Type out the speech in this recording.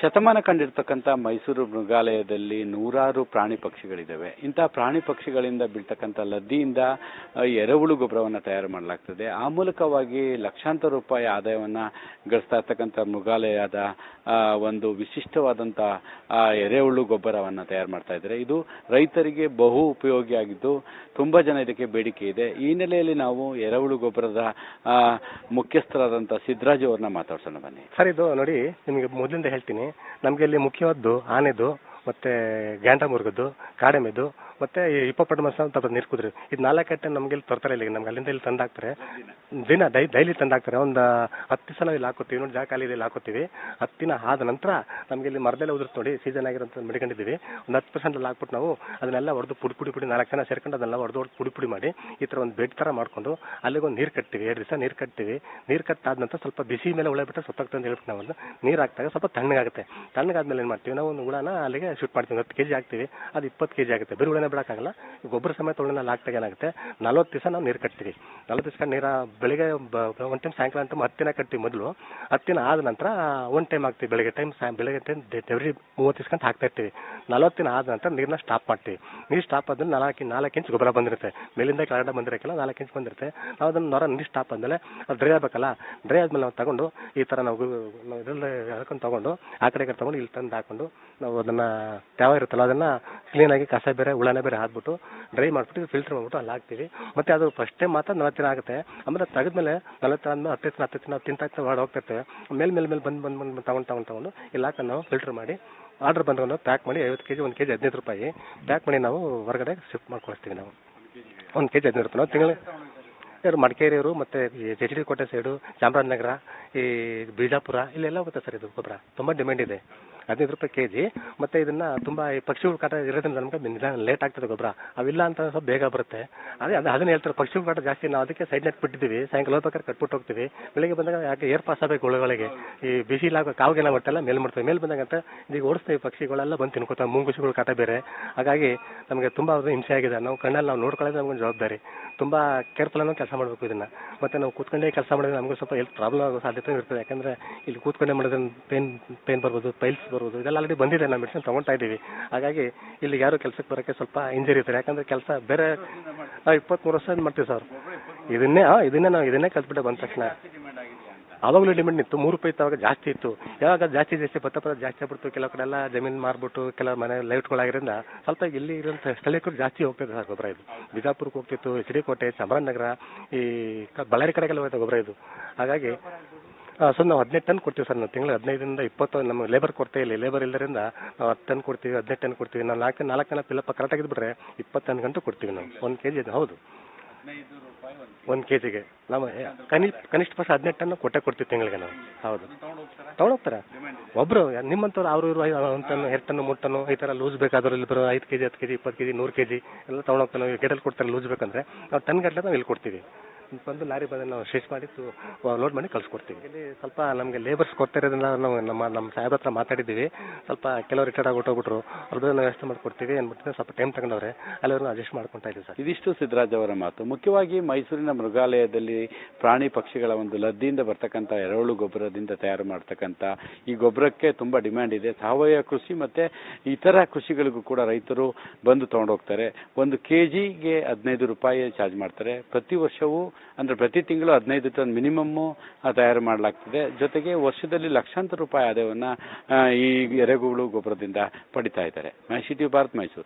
ಶತಮಾನ ಕಂಡಿರ್ತಕ್ಕಂಥ ಮೈಸೂರು ಮೃಗಾಲಯದಲ್ಲಿ ನೂರಾರು ಪ್ರಾಣಿ ಪಕ್ಷಿಗಳಿದ್ದಾವೆ. ಇಂಥ ಪ್ರಾಣಿ ಪಕ್ಷಿಗಳಿಂದ ಬೀಳ್ತಕ್ಕಂಥ ಲದ್ದಿಯಿಂದ ಎರೆಹುಳು ಗೊಬ್ಬರವನ್ನು ತಯಾರು ಮಾಡಲಾಗ್ತದೆ. ಆ ಮೂಲಕವಾಗಿ ಲಕ್ಷಾಂತರ ರೂಪಾಯಿ ಆದಾಯವನ್ನು ಗಳಿಸ್ತಾ ಇರ್ತಕ್ಕಂಥ ಮೃಗಾಲಯದ ಒಂದು ವಿಶಿಷ್ಟವಾದಂಥ ಎರೆಹುಳು ಗೊಬ್ಬರವನ್ನು ತಯಾರು ಮಾಡ್ತಾ ಇದ್ದಾರೆ. ಇದು ರೈತರಿಗೆ ಬಹು ಉಪಯೋಗಿಯಾಗಿದ್ದು ತುಂಬ ಜನ ಇದಕ್ಕೆ ಬೇಡಿಕೆ ಇದೆ. ಈ ಹಿನ್ನೆಲೆಯಲ್ಲಿ ನಾವು ಎರೆಹುಳು ಗೊಬ್ಬರದ ಮುಖ್ಯಸ್ಥರಾದಂಥ ಸಿದ್ದರಾಜು ಅವ್ರನ್ನ ಮಾತಾಡ್ಸೋಣ ಬನ್ನಿ. ಸರ್, ಇದು ನೋಡಿ, ನಿಮಗೆ ಮೊದಲಿಂದ ಹೇಳ್ತೀನಿ. ನಮಗೆ ಇಲ್ಲಿ ಮುಖ್ಯವಾದ್ದು ಆನೆದು ಮತ್ತೆ ಗ್ಯಾಂಡ ಕಾಡೆಮ್ಮೆದು ಮತ್ತೆ ಈ ಮಸಾಲ ನೀರು ಕುದ್ರಿ ಇದು ನಾಲ್ಕು ಗಂಟೆ ನಮ್ಗೆ ಇಲ್ಲಿ ತರ್ತಾರೆ ಇಲ್ಲಿ ನಮ್ಗೆ ಅಲ್ಲಿಂದ ಇಲ್ಲಿ ತಂದಾಕ್ತಾರೆ. ದಿನ ಡೈ ಡೈಲಿ ತಂದಾಕ್ತಾರೆ. ಒಂದು ಹತ್ತು ಸಲ ಇಲ್ಲಿ ಹಾಕೋತೀವಿ. ನೋಡಿ ಜಾಗ ಖಾಲಿ ಇಲ್ಲಿ ಹಾಕೋತೀವಿ. ಹತ್ತು ದಿನ ಆದ ನಂತರ ನಮಗೆ ಇಲ್ಲಿ ಮರದಲ್ಲೇ ಉದುರ್ತು ನೋಡಿ ಸೀಸನ್ ಆಗಿರೋಂಥ ಮಡಿಕೊಂಡಿದ್ದೀವಿ. ಒಂದು ಹತ್ತು ಪರ್ಸೆಂಟ್ ಅಲ್ಲಿ ಹಾಕ್ಬಿಟ್ಟು ನಾವು ಅದನ್ನೆಲ್ಲ ಹೊಡೆದು ಪುಡಿ ಪುಡಿ ಪುಡಿ ನಾಲ್ಕು ಜನ ಸೇರ್ಕೊಂಡು ಅದನ್ನೆಲ್ಲ ಹೊಡೆದು ಹೊಡೆದು ಪುಡಿ ಪುಡಿ ಮಾಡಿ ಈ ಥರ ಒಂದು ಬೆಡ್ ಥರ ಮಾಡ್ಕೊಂಡು ಅಲ್ಲಿಗೆ ಒಂದು ನೀರು ಕಟ್ತೀವಿ. ಎರಡು ದಿವಸ ನೀರು ಕಟ್ತೀವಿ. ನೀರು ಕಟ್ಟಾದ ನಂತರ ಸ್ವಲ್ಪ ಬಿಸಿ ಮೇಲೆ ಹುಳ ಬಿಟ್ಟರೆ ಸೊತ್ತಾಗ್ತದೆ ಅಂತ ಹೇಳ್ಬಿಟ್ಟು ನಾವು ನೀರು ಹಾಕಿದಾಗ ಸ್ವಲ್ಪ ತಣ್ಣಗಾಗುತ್ತೆ. ತಣ್ಣಗಾದ್ಮೇಲೆ ಏನು ಮಾಡ್ತೀವಿ? ನಾವು ಒಂದು ಹುಳನ ಅಲ್ಲಿಗೆ ಶೂಟ್ ಮಾಡ್ತೀವಿ. ಹತ್ತು ಕೆಜಿ ಹಾಕ್ತೀವಿ. ಅದು ಇಪ್ಪತ್ತು ಕೆಜಿ ಆಗುತ್ತೆ. ಬೇರೆ ಹುಳನೇ ಬಿಡೋಕ್ಕಾಗಲ್ಲ. ಗೊಬ್ಬರ ಸಮೇತ ಒಳಗೆ ನಾಲ್ ಹಾಕಿದಾಗ ಏನಾಗುತ್ತೆ ನಲ್ವತ್ತು ದಿವಸ ನಾವು ನೀರು ಕಟ್ತೀವಿ. ನಲ್ವತ್ತು ದಿವಸ ನೀರ ಬೆಳಿಗ್ಗೆ ಒಂದು ಟೈಮ್ ಸಾಯಂಕಾಲ ಅಂತ ಹತ್ತಿನ ದಿನ ಕಟ್ತೀವಿ ಮೊದಲು. ಹತ್ತು ದಿನ ಆದ ನಂತರ ಒಂದು ಟೈಮ್ ಹಾಕ್ತೀವಿ ಬೆಳಗ್ಗೆ ಟೈಮ್ ಸಾಯ, ಬೆಳಗ್ಗೆ ಟೈಮ್ ಎವ್ರಿ ಮೂವತ್ತು ದಿವಸ ಹಾಕ್ತಾ ಇರ್ತೀವಿ. ನಲ್ವತ್ತು ದಿನ ಆದ ನಂತರ ನೀರನ್ನ ಸ್ಟಾಪ್ ಮಾಡ್ತೀವಿ. ನೀರು ಸ್ಟಾಪ್ ಆದ್ರೆ ನಾಲ್ಕು ನಾಲ್ಕು ಇಂಚ್ ಗೊಬ್ಬರ ಬಂದಿರುತ್ತೆ. ಮೇಲಿಂದ ಕೆಳಗಡೆ ಬಂದಿರಕ್ಕೆಲ್ಲ, ನಾಲ್ಕು ಇಂಚ್ ಬಂದಿರುತ್ತೆ. ನಾವು ಅದನ್ನು ನೊರ ನೀರು ಸ್ಟಾಪ್ ಆದಮೇಲೆ ಅದು ಡ್ರೈ ಆಗಬೇಕಲ್ಲ ಡ್ರೈ ಆದ್ಮೇಲೆ ನಾವು ತಗೊಂಡು ಈ ಥರ ನಾವು ಇದರಲ್ಲಿ ಹಾಕೊಂಡು ತಗೊಂಡು ಆ ಕಡೆ ಕಡೆ ತಗೊಂಡು ಇಲ್ಲಿ ತಂದು ಹಾಕೊಂಡು ನಾವು ಅದನ್ನು ತ್ಯಾವ ಇರುತ್ತಲ್ಲ ಅದನ್ನು ಕ್ಲೀನಾಗಿ ಕಸ ಬೇರೆ, ಹುಳನೇ ಬೇರೆ ಹಾಕ್ಬಿಟ್ಟು ಡ್ರೈ ಮಾಡಿಬಿಟ್ಟು ಫಿಲ್ಟರ್ ಮಾಡ್ಬಿಟ್ಟು ಅಲ್ಲಿ ಹಾಕ್ತೀವಿ. ಮತ್ತೆ ಅದು ಫಸ್ಟ್ ಟೈಮ್ ಮಾತ್ರ ನಲವತ್ತು ದಿನ ಆಗುತ್ತೆ. ಆಮೇಲೆ ತೆಗೆದ್ಮೇಲೆ ನಲವತ್ತು ದಿನ ಆದ್ಮೇಲೆ ಹತ್ತು ದಿನ ಹತ್ತು ದಿನ ತಿಂತಾ ಹೊರಗೆ ಹೋಗ್ತಿರ್ತೇವೆ ಮೇಲೆ ಮೇಲೆ ಮೇಲೆ ಬಂದು ಬಂದು ಬಂದು ತಗೊಂಡು ತಗೊಂಡು ತಗೊಂಡು ಇಲ್ಲಿ ನಾವು ಫಿಲ್ಟರ್ ಮಾಡಿ ಆರ್ಡರ್ ಬಂದವನ್ನ ಪ್ಯಾಕ್ ಮಾಡಿ ಐವತ್ತು ಕೆ ಜಿ ಒಂದು ಕೆ ಜಿ ಹದಿನೈದು ರೂಪಾಯಿ ಪ್ಯಾಕ್ ಮಾಡಿ ನಾವು ಹೊರಗಡೆ ಶಿಫ್ಟ್ ಮಾಡ್ಕೊಳ್ತೀವಿ ನಾವು. ಒಂದು ಕೆ ಜಿ ಹದಿನೈದು ರೂಪಾಯಿ. ನಾವು ತಿಂಗಳು ಇವರು ಮಡಿಕೇರಿಯವರು ಮತ್ತು G D Kote side Chamarajanagar, ಈ ಬಿಜಾಪುರ, ಇಲ್ಲೆಲ್ಲ ಹೋಗುತ್ತೆ ಸರ್ ಇದು ಗೊಬ್ಬರ ತುಂಬ ಡಿಮ್ಯಾಂಡ್ ಇದೆ. ಹದಿನೈದು ರೂಪಾಯಿ ಕೆ ಜಿ ಮತ್ತು ಇದನ್ನು ತುಂಬ ಈ ಪಕ್ಷಿಗಳ ಕಾಟ ಇರೋದ್ರಿಂದ ನಮ್ಗೆ ಲೇಟ್ ಆಗ್ತದೆ ಗೊಬ್ಬರ. ಅವಿಲ್ಲ ಅಂತ ಸ್ವಲ್ಪ ಬೇಗ ಬರುತ್ತೆ. ಅದೇ ಅದು ಅದನ್ನ ಹೇಳ್ತಾರೆ, ಪಕ್ಷಿಗಳ ಕಾಟ ಜಾಸ್ತಿ ನಾವು ಅದಕ್ಕೆ ಸೈಡ್ ನೆಟ್ ಬಿಟ್ಟಿದ್ದೀವಿ, ಸಾಯಂಕಾಲ ಹೋಗ್ಬೇಕಾದ್ರೆ ಕಟ್ಬಿಟ್ಟು ಹೋಗ್ತೀವಿ. ಬೆಳಿಗ್ಗೆ ಬಂದಾಗ ಯಾಕೆ ಏರ್ ಪಾಸ್ ಆಗಬೇಕು ಹುಳುಗಳಿಗೆ? ಈ ಬಿಸಿಲಾಗ ಕಾವಿಗೆಲ್ಲ ಬರ್ತಲ್ಲ ಮೇಲೆ ಮಾಡ್ತೇವೆ ಮೇಲೆ ಬಂದಾಗ ಅಂತ ಈಗ ಓಡಿಸ್ತೀವಿ, ಪಕ್ಷಿಗಳೆಲ್ಲ ಬಂದು ತಿನ್ಕೋತಾವೆ ಮುಂಗುಸಿಗಳ, ಕಾಟ ಬೇರೆ. ಹಾಗಾಗಿ ನಮಗೆ ತುಂಬಾ ಹಿಂಸೆ ಆಗಿದೆ. ನಾವು ಕಣ್ಣಲ್ಲಿ ನಾವು ನೋಡ್ಕೊಳ್ಳೋದು ನಮ್ಗೊಂದು ಜವಾಬ್ದಾರಿ. ತುಂಬಾ ಕೇರ್ಫುಲ್ ಅನ್ನೋ ಕೆಲಸ ಮಾಡಬೇಕು ಇದನ್ನ. ಮತ್ತೆ ನಾವು ಕೂತ್ಕೊಂಡೇ ಕೆಲಸ ಮಾಡಿದ್ರೆ ನಮಗೂ ಸ್ವಲ್ಪ ಹೆಲ್ತ್ ಪ್ರಾಬ್ಲಮ್ ಆಗೋ ಸಾಧ್ಯತೆ ಇರ್ತದೆ. ಯಾಕಂದ್ರೆ ಇಲ್ಲಿ ಕೂತ್ಕೊಂಡೇ ಮಾಡಿದ್ರೆ ಪೇನ್ ಪೇನ್ ಬರ್ಬೋದು ಪೈಲ್ಸ್ ಬರ್ಬೋದು ಇದೆಲ್ಲ ಆಲ್ರೆಡಿ ಬಂದಿದೆ, ನಾವು ಮೆಡಿಸಿನ್ ತಗೊಳ್ತಾ ಇದ್ದೀವಿ. ಹಾಗಾಗಿ ಇಲ್ಲಿ ಯಾರು ಕೆಲಸಕ್ಕೆ ಬರೋಕ್ಕೆ ಸ್ವಲ್ಪ ಇಂಜರಿ ಇರ್ತಾರೆ ಯಾಕಂದ್ರೆ ಕೆಲಸ ಬೇರೆ ಇಪ್ಪತ್ಮೂರು ವರ್ಷ ಮಾಡ್ತೀವಿ ಸರ್. ಇದನ್ನೇ ಇದನ್ನೇ ನಾವು, ಇದನ್ನೇ ಕಲ್ತ್ಬಿಟ್ಟೆ ಬಂದ ತಕ್ಷಣ. ಆವಾಗಲೂ ಡಿಮ್ಯಾಂಡ್ ಇತ್ತು ಮೂರು ರೂಪಾಯಿ ಇತ್ತು, ಅವಾಗ ಜಾಸ್ತಿ ಇತ್ತು. ಯಾವಾಗ ಜಾಸ್ತಿ ಜಾಸ್ತಿ, ಭತ್ತ ಪದ ಜಾಸ್ತಿ ಆಗ್ಬಿಡ್ತು, ಕೆಲವು ಕಡೆ ಎಲ್ಲ ಜಮೀನು ಮಾರ್ಬಿಟ್ಟು, ಕೆಲವು ಮನೆ ಲೈಟ್ಗಳಾಗಿರೋದ್ರಿಂದ ಸ್ವಲ್ಪ ಇಲ್ಲಿ ಇರೋಂಥ ಸ್ಥಳೀಯರು ಜಾಸ್ತಿ ಹೋಗ್ತಿದೆ ಸರ್ ಗೊಬ್ಬರ ಇದು. ಬಿಜಾಪುರಕ್ಕೆ ಹೋಗ್ತಿತ್ತು, ಎಚ್ ಡಿ ಕೋಟೆ, ಚಾಮರಾಜನಗರ, ಈ ಬಳ್ಳಾರಿ ಕಡೆಗೆಲ್ಲ ಹೋಗ್ತಾ ಗೊಬ್ಬರ ಇದು. ಹಾಗಾಗಿ ಸರ್, ನಾವು ಹದಿನೈದು ಟನ್ ಕೊಡ್ತೀವಿ ಸರ್, ನಾವು ತಿಂಗಳು ಹದಿನೈದರಿಂದ ಇಪ್ಪತ್ತು, ನಮ್ಮ ಲೇಬರ್ ಕೊಡ್ತಾ ಇಲ್ಲ ಲೇಬರ್ ಇಲ್ಲದರಿಂದ ನಾವು ಹತ್ತು ಟನ್ ಕೊಡ್ತೀವಿ, ಹದಿನೈದು ಟನ್ ಕೊಡ್ತೀವಿ, ನಾವು ನಾಲ್ಕು ನಾಲ್ಕು ಜನ ಪಿಲ್ಲಪ್ಪ ಕರೆಕ್ಟ್ ಇದ್ಬಿಟ್ರೆ ಇಪ್ಪತ್ತು ಗಂಟು ಕೊಡ್ತೀವಿ ನಾವು, ಒಂದು ಕೆ ಜಿ ಹೌದು. ಒಂದು ಕೆ ಜಿಗೆ ನಾವು ಕನಿಷ್ಠ ಕನಿಷ್ಠ ಪಕ್ಷ ಹದಿನೆಂಟು ಟನ್ ಕೊಟ್ಟೆ ಕೊಡ್ತೀವಿ ತಿಂಗಳಿಗೆ ನಾವು, ಹೌದು. ತೊಗೊಂಡೋಗ್ತಾರೆ ಒಬ್ಬರು ನಿಮ್ಮಂಥವ್ರು ಅವರು, ಇವರು ಒಂದು ಟನ್, ಎರಡು ಟನ್, ಮೂರು ಟನ್ನು ಈ ಥರ ಲೂಸ್ ಬೇಕಾದ್ರೆ ಇಲ್ಲಿ ಬರೋ ಐದು ಕೆ ಜಿ ಹತ್ತು ಕೆ ಜಿ ಇಪ್ಪತ್ತು ಕೆ ಜಿ ನೂರು ಕೆ ಜಿ ಎಲ್ಲ ತೊಗೊಂಡೋಗ್ತಾರೆ ನಾವು ಕೊಡ್ತಾರೆ ಲೂಸ್ ಬೇಕಂದ್ರೆ, ನಾವು ಟನ್ ಗಟ್ಟಲೆ ನಾವು ಇಲ್ಲಿ ಕೊಡ್ತೀವಿ. ಬಂದು ಲಾರಿ ಬಂದು ನಾವು ಸ್ಟಿಚ್ ಮಾಡಿ ಲೋಡ್ ಮಾಡಿ ಕಳ್ಸಿಕೊಡ್ತೀವಿ. ಇಲ್ಲಿ ಸ್ವಲ್ಪ ನಮಗೆ ಲೇಬರ್ಸ್ ಕೊಡ್ತಾ ಇರೋದ್ರಿಂದ ನಾವು ನಮ್ಮ ನಮ್ಮ ಸಾಹೇಬ್ರ ಹತ್ರ ಮಾತಾಡಿದ್ದೀವಿ. ಸ್ವಲ್ಪ ಕೆಲವರು ರಿಟೈರ್ಡ್ ಆಗಿ ಹೋಗ್ಬಿಟ್ರು ಅವ್ರದ್ದು ನಾವು ವ್ಯವಸ್ಥೆ ಮಾಡಿಕೊಡ್ತೀವಿ. ಅಂದ್ಬಿಟ್ಟು ಸ್ವಲ್ಪ ಟೈಮ್ ತಗೊಂಡವ್ರೆ. ಅಲ್ಲಿವ್ರನ್ನ ಅಡ್ಜಸ್ಟ್ ಮಾಡ್ಕೊತಾ ಇದ್ದೀವಿ ಸರ್. ಇದಿಷ್ಟು ಸಿದ್ದರಾಜ್ ಅವರ ಮಾತು. ಮುಖ್ಯವಾಗಿ ಮೈಸೂರಿನ ಮೃಗಾಲಯದಲ್ಲಿ ಪ್ರಾಣಿ ಪಕ್ಷಿಗಳ ಒಂದು ಲದ್ದಿಯಿಂದ ಬರ್ತಕ್ಕಂಥ ಎರೆಹುಳು ಗೊಬ್ಬರದಿಂದ ತಯಾರು ಮಾಡ್ತಕ್ಕಂಥ ಈ ಗೊಬ್ಬರಕ್ಕೆ ತುಂಬ ಡಿಮ್ಯಾಂಡ್ ಇದೆ. ಸಾವಯವ ಕೃಷಿ ಮತ್ತೆ ಇತರ ಕೃಷಿಗಳಿಗೂ ಕೂಡ ರೈತರು ಬಂದು ತೊಗೊಂಡೋಗ್ತಾರೆ. ಒಂದು ಕೆ ಜಿಗೆ ಹದಿನೈದು ರೂಪಾಯಿ ಚಾರ್ಜ್ ಮಾಡ್ತಾರೆ. ಪ್ರತಿ ವರ್ಷವೂ ಅಂದ್ರೆ ಪ್ರತಿ ತಿಂಗಳು ಹದಿನೈದು ಟನ್ ಮಿನಿಮಮ್ ತಯಾರು ಮಾಡಲಾಗ್ತದೆ. ಜೊತೆಗೆ ವರ್ಷದಲ್ಲಿ ಲಕ್ಷಾಂತರ ರೂಪಾಯಿ ಆದಾಯವನ್ನ ಈ ಎರೆಹುಳು ಗೊಬ್ಬರದಿಂದ ಪಡಿತಾ ಇದ್ದಾರೆ. ಮ್ಯಾಶಿಟಿ ಭಾರತ್ ಮೈಸೂರು.